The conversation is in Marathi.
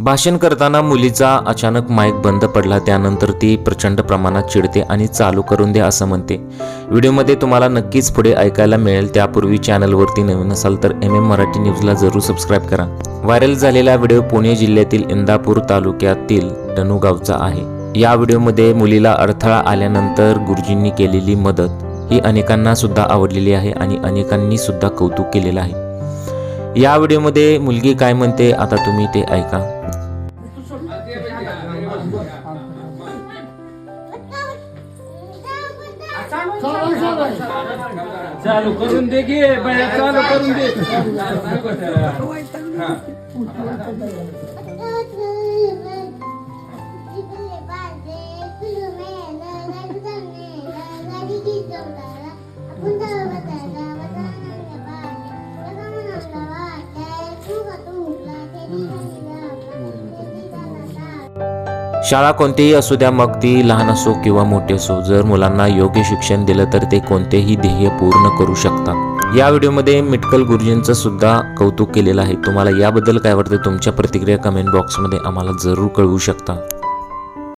भाषण करताना मुलीचा अचानक माईक बंद पडला त्यानंतर ती प्रचंड प्रमाणात चिडते आणि चालू करून द्या असं म्हणते. व्हिडिओमध्ये तुम्हाला नक्कीच पुढे ऐकायला मिळेल त्यापूर्वी चॅनलवरती नवीन असाल तर एम एम मराठी न्यूजला जरूर सबस्क्राईब करा. व्हायरल झालेला व्हिडिओ पुणे जिल्ह्यातील इंदापूर तालुक्यातील डनुगावचा आहे. या व्हिडिओमध्ये मुलीला अडथळा आल्यानंतर गुरुजींनी केलेली मदत ही अनेकांना सुद्धा आवडलेली आहे आणि अनेकांनी सुद्धा कौतुक केलेलं आहे. या व्हिडिओमध्ये मुलगी काय म्हणते आता तुम्ही ते ऐका. चालू करून दे गे बाया चालू करून दे. शाळा कोणतीही असू द्या मग ती लहान असो किंवा मोठी असो जर मुलांना योग्य शिक्षण दिलं तर ते कोणतेही ध्येय पूर्ण करू शकतात. या व्हिडिओमध्ये मिटकल गुरुजींचं सुद्धा कौतुक केलेलं आहे. तुम्हाला याबद्दल काय वाटतं? तुमच्या प्रतिक्रिया कमेंट बॉक्समध्ये आम्हाला जरूर कळवू शकता.